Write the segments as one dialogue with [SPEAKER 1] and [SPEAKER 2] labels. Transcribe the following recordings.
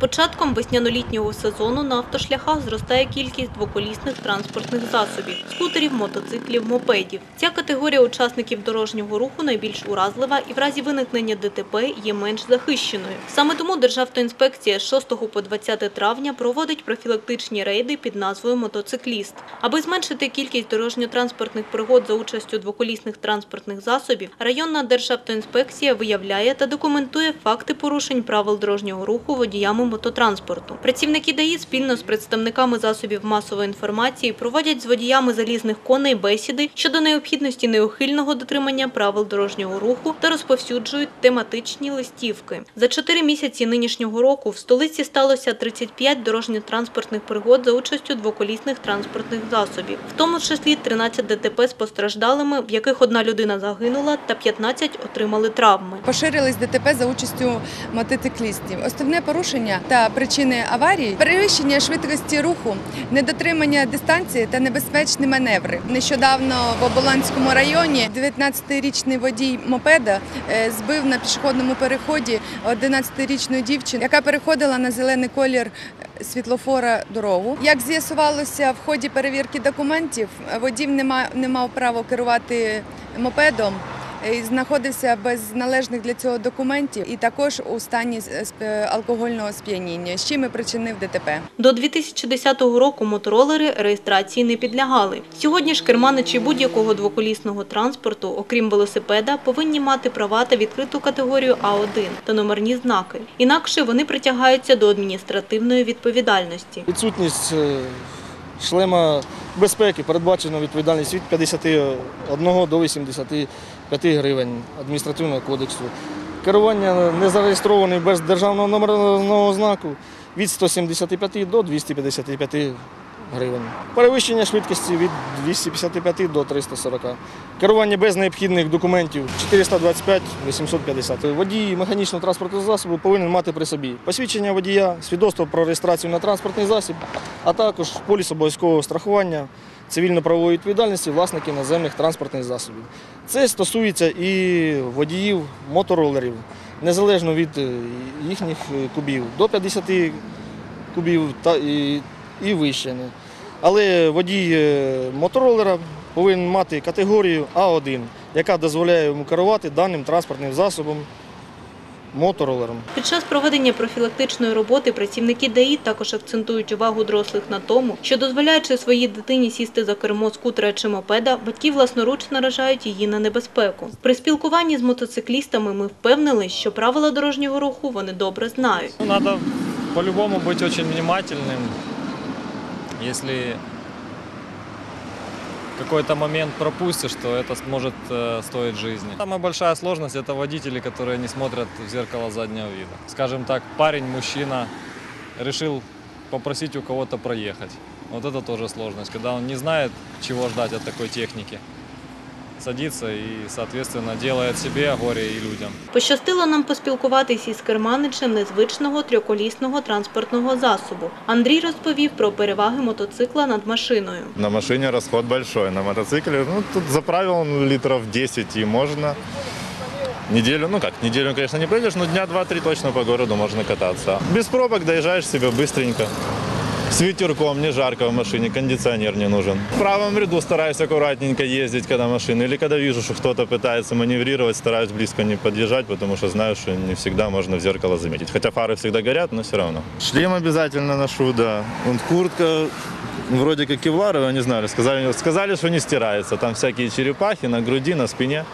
[SPEAKER 1] початком весняно-літнього сезону на автошляхах зростає кількість двоколісних транспортних засобів – скутерів, мотоциклів, мопедів. Ця категорія учасників дорожнього руху найбільш уразлива і в разі виникнення ДТП є менш захищеною. Саме тому Державтоінспекція з 6 по 20 травня проводить профілактичні рейди під назвою «Мотоцикліст». Аби зменшити кількість дорожньо-транспортних пригод за участю двоколісних транспортних засобів, районна Державтоінспекція виявляє та документує факти порушень правил дорожнього руху водіями мототранспорту. Працівники ДАІ спільно з представниками засобів масової інформації проводять з водіями залізних коней бесіди щодо необхідності неухильного дотримання правил дорожнього руху та розповсюджують тематичні листівки. За чотири місяці нинішнього року в столиці сталося 35 дорожньо-транспортних пригод за участю двоколісних транспортних засобів, в тому числі 13 ДТП з постраждалими, в яких одна людина загинула та 15 отримали травми.
[SPEAKER 2] Поширились ДТП за участю мотоциклістів. Основне порушення та причини аварій перевищення швидкості руху, недотримання дистанції та небезпечні маневри. Нещодавно в Оболонському районі 19-річний водій мопеда е, збив на пішохідному переході 11-річну дівчину, яка переходила на зелений колір світлофора дорогу. Як з'ясувалося в ході перевірки документів, водій не мав, не мав права керувати мопедом. І Знаходився без належних для цього документів і також у стані сп- алкогольного сп'яніння, з чим і причинив ДТП.
[SPEAKER 1] До 2010 року моторолери реєстрації не підлягали. Сьогодні ж керманичі будь-якого двоколісного транспорту, окрім велосипеда, повинні мати права та відкриту категорію А1 та номерні знаки. Інакше вони притягаються до адміністративної відповідальності.
[SPEAKER 3] Відсутність е, шлема безпеки передбачено відповідальність від 51 до 85 гривень адміністративного кодексу. Керування не зареєстроване без державного номерного знаку від 175 до 255 гривень. Перевищення швидкості від 255 до 340. Керування без необхідних документів 425 850. Водій механічного транспортного засобу повинен мати при собі посвідчення водія, свідоцтво про реєстрацію на транспортний засіб, а також поліс обов'язкового страхування цивільно-правової відповідальності власників наземних транспортних засобів. Це стосується і водіїв моторолерів, незалежно від е, їхніх е, кубів, до 50 кубів та і, і вище. Але водій е, моторолера повинен мати категорію А1, яка дозволяє йому керувати даним транспортним засобом моторолером.
[SPEAKER 1] Під час проведення профілактичної роботи працівники ДАІ також акцентують увагу дорослих на тому, що дозволяючи своїй дитині сісти за кермо скутера чи мопеда, батьки власноруч наражають її на небезпеку. При спілкуванні з мотоциклістами ми впевнили, що правила дорожнього руху вони добре знають.
[SPEAKER 4] Ну, Надо по-любому быть очень внимательным, если какой-то момент пропустишь, то это может э, стоить жизни. Самая большая сложность это водители, которые не смотрят в зеркало заднего вида. Скажем так, парень, мужчина решил попросить у кого-то проехать. Вот это тоже сложность, когда он не знает, чего ждать от такой техники. Садится и, соответственно, делает себе горе и людям.
[SPEAKER 1] Пощастило нам поспілкуватись із керманичем незвичного трьохколісного транспортного засобу. Андрій розповів про переваги мотоцикла над машиною.
[SPEAKER 5] На машине расход большой, на мотоцикле, ну, тут заправил он литров 10 и можно. Неделю, ну как, неделю, конечно, не пройдешь, но дня 2-3 точно по городу можно кататься. Без пробок доезжаешь себе быстренько. С ветерком, не жарко в машине, кондиционер не нужен. В правом ряду стараюсь аккуратненько ездить, когда машина. Или когда вижу, что кто-то пытается маневрировать, стараюсь близко не подъезжать, потому что знаю, что не всегда можно в зеркало заметить. Хотя фары всегда горят, но все равно. Шлем обязательно ношу, да. Вот куртка вроде как кевларовая, не знаю, сказали, сказали, что не стирается. Там всякие черепахи на груди, на спине.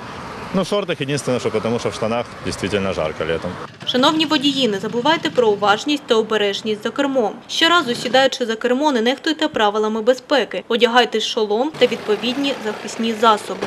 [SPEAKER 5] Ну, в шортах єдине, що тому що в штанах дійсно жарко літом.
[SPEAKER 1] Шановні водії, не забувайте про уважність та обережність за кермом. Щоразу сідаючи за кермо, не нехтуйте правилами безпеки. Одягайте шолом та відповідні захисні засоби.